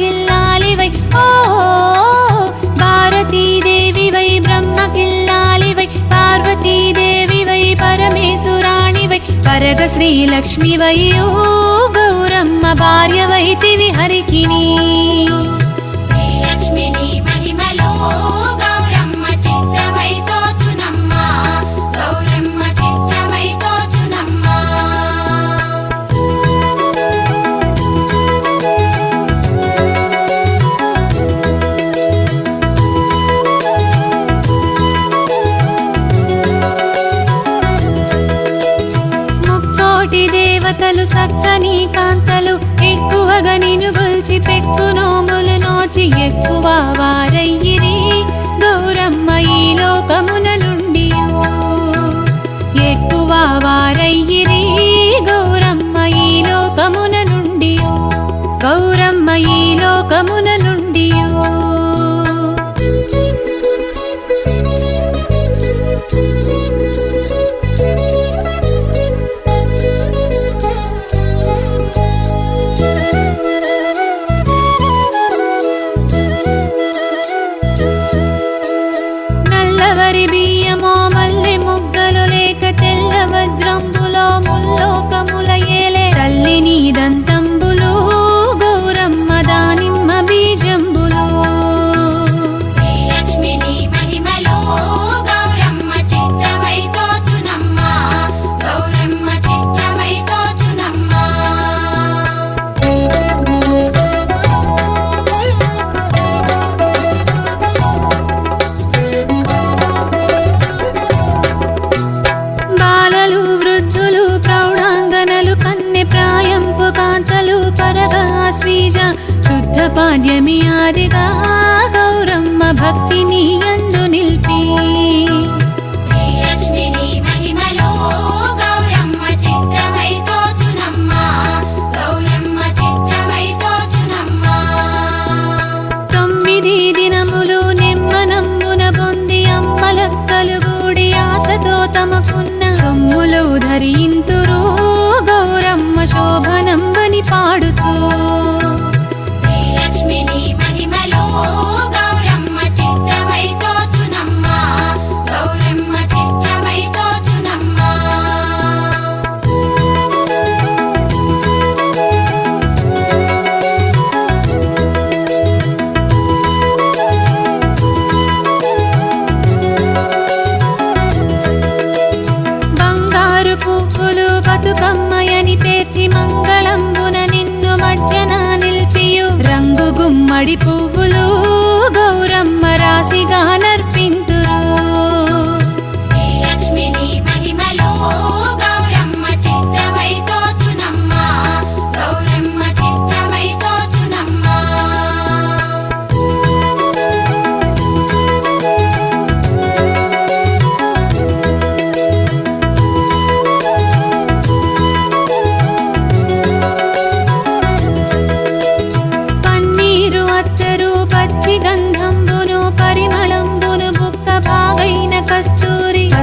लि वै ओ पारतीवि वै ब्रह्म किल्लालि वै पार्वती देवि वै परमेसुराणि वै परद श्रीलक्ष्मि वै ओ गौरमार्य वै तिवि हरिकिणी श्रीलक्ष्मि చక్కని కాంతలు ఎక్కువగా నిను గొల్చి పెట్టునోములు నోచి ఎక్కువ వారయ్యిరి.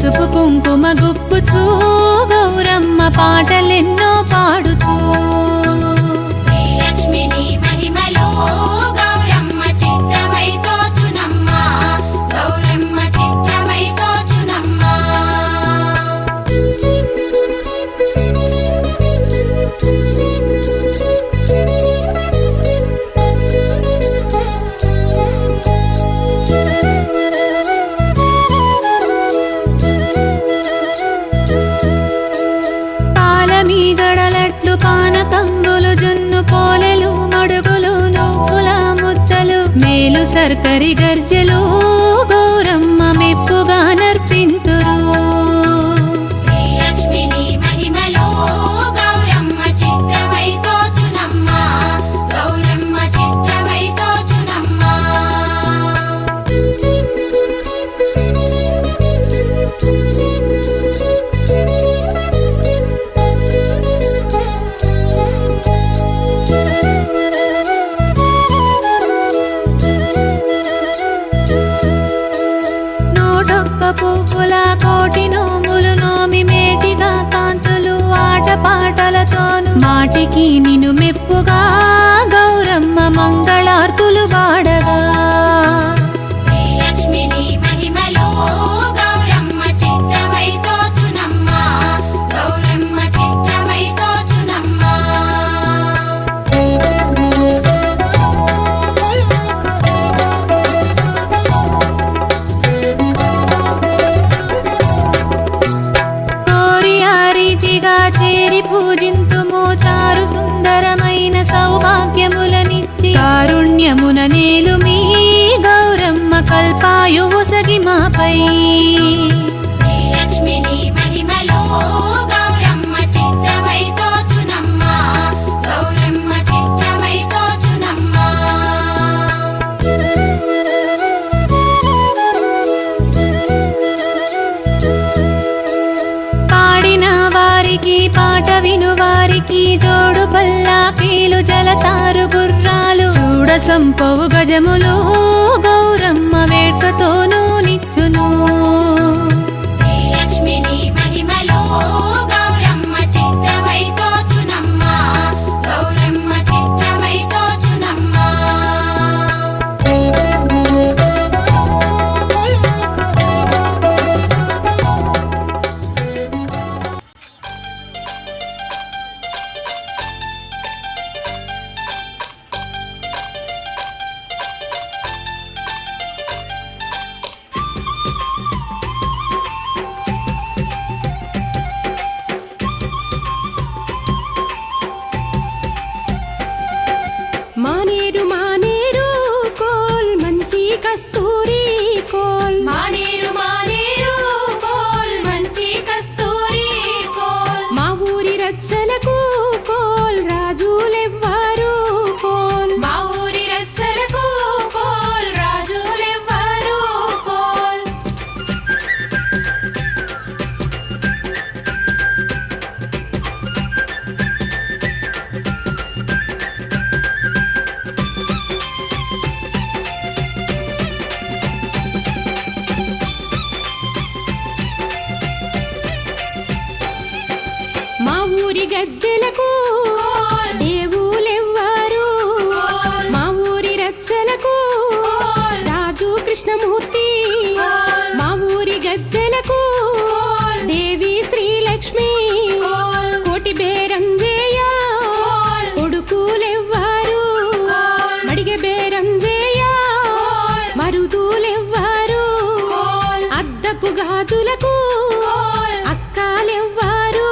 పసుపు కుంకుమ గుప్పుతూ గౌరమ్మ పాటలెన్నో పాడుతూ శర్కరి గర్జలో తారు గుర్రాలు ఊడసం సంపవు గజములు. eres. గాజులకు అక్కాలెవ్వారు.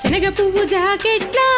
శనగ పువ్వు జాకెట్లా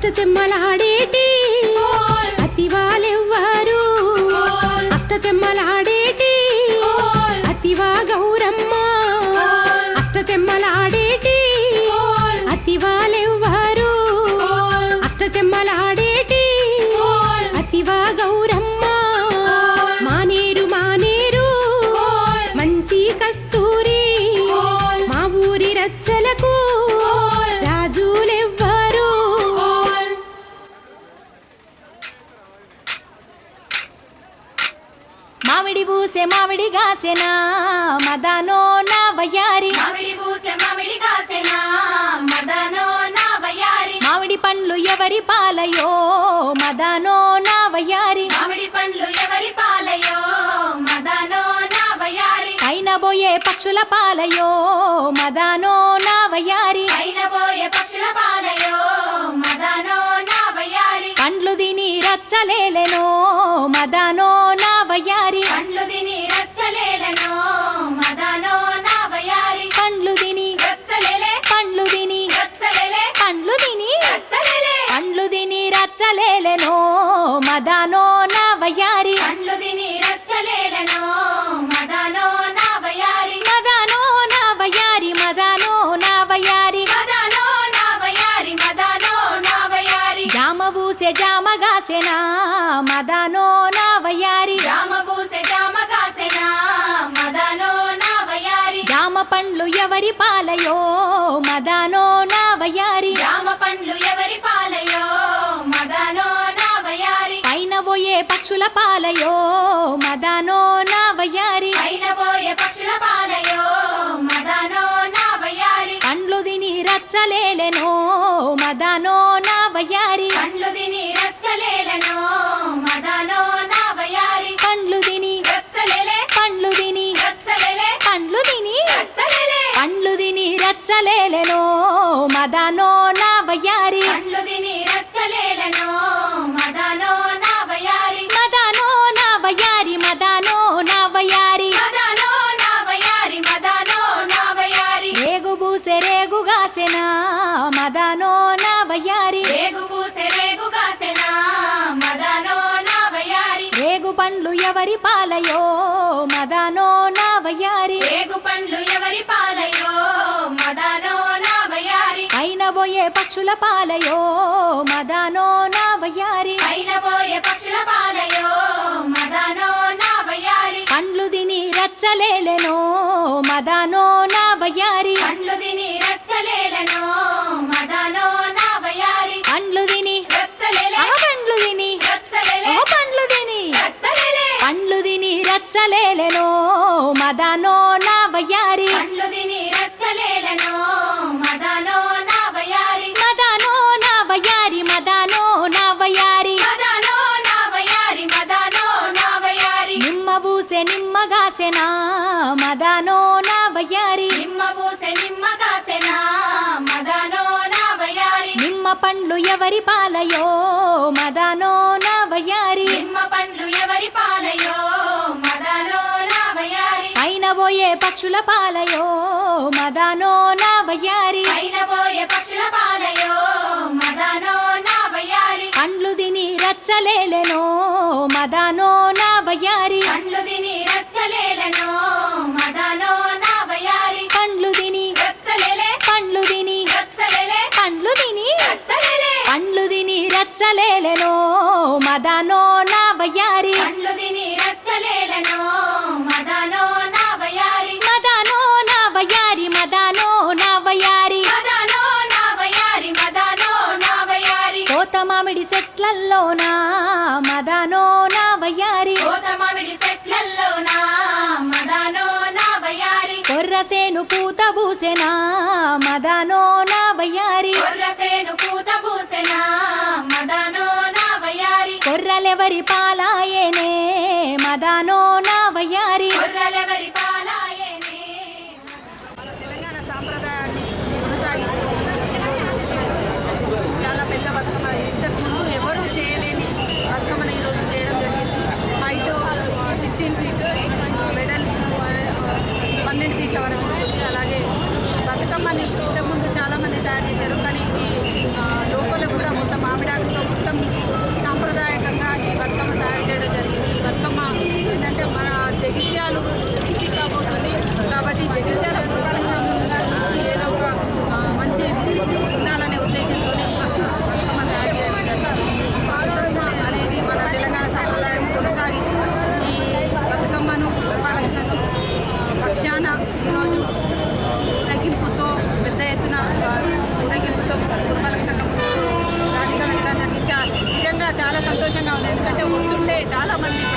అష్ట చెమ్మలాడేటి అతివాలెవ్వారు? అష్ట చెమ్మలాడే పూసే మామిడి గాసెనా? మదానో నా వయ్యారి. మామిడి పూసె మామిడి కాసెనా మదనో నా వయారి మామిడి పండ్లు ఎవరి పాలయో? మదానో నా వయ్యారి. మామిడి పండ్లు ఎవరి పాలయో? మదనో నా వయారి పైన పోయే పక్షుల పాలయో? మదానో నా వయ్యారి. అయిన పోయే పక్షుల పాలయో? మదనో నా వయారి పండ్లు తిని రచ్చలేలెనో? మదానో నా వయ్యారి పండ్లు తిని రచ్చలేలను మదనో నా వయారి పండ్లు తిని రచ్చలేలే. పండ్లు తిని రచ్చలేలే. పండ్లు తిని రచ్చలేలే. పండ్లు తిని రచ్చలేలెనో మదానో నా వయ్యారి పండ్లు తిని రచ్చలేలను మదనో నా వయారి మదానో నా వయ్యారి మదానో నా వయ్యారి మదనో నా వయారి మదనో నా వయారి జామ పూసే జామ గాసెనా మదానో పండ్లు ఎవరి పాలయో? మదానో నా వయ్యారి జామ పండ్లు ఎవరి పాలయో? మదనో నా వయారి. పైన పోయే పక్షుల పాలయో? మదానో నా వయ్యారి పైన పోయే పక్షుల పాలయో? మదనో నా వయారి. పండ్లు తిని రచ్చలేలెనో? మదానో నా వయ్యారి పండ్లు తిని రచ్చలేలను? మదనో రచ్చలేలెనో మదానో నా వయ్యారి. పండ్లు తిని రచ్చలేలను మదనో నా వయారి మదానో నా వయ్యారి మదానో నా వయ్యారి. మదనో నా వయారి మదనో నా వయారి రేగు బూసె రేగు గాసెనా మదానో నా వయ్యారి. రేగు పూసె రేగు కాసెనా మదనో నా వయారి రేగు పండ్లు ఎవరి పాలయో మదానో పక్షుల పాలయో మదానో నా వయ్యారి. పైన పోయే పక్షుల పాలయో మదనో నా వయారి పండ్లు తిని రచ్చలేలెనో మదానో నా వయ్యారి. గాసెనా మదానో నా వయ్యారి నిమ్మ పూసె నిమ్మ కాసెనా? మదనో నా వయారి నిమ్మ పండ్లు ఎవరి పాలయో? మదానో నా వయ్యారి నిమ్మ పండ్లు ఎవరి పాలయో? మదనో నా వయారి పైన పోయే పక్షుల పాలయో? మదానో నా వయ్యారి పైన పోయే పక్షుల పాలయో? మదనో రచ్చలేలెనో మదానో నా వయ్యారి. పండ్లు తిని రచ్చలేలను మదనో నా వయారి పండ్లు తిని రచ్చలేలే పండ్లు తిని రచ్చలేలే పండ్లు తిని రచ్చలేలే. పండ్లు తిని రచ్చలేలెనో మదానో వయారి కొర్రసేను పూత బూసెనా? మదానో నా వయ్యారి. కొర్రసేను పూత పూసెనా మదనో నా వయారి కొర్రలెవరి పాలాయేనే? మదానో నా 他那个 సంఘం రాణిగా ఎందుకంటే వస్తుంటే చాలా మంది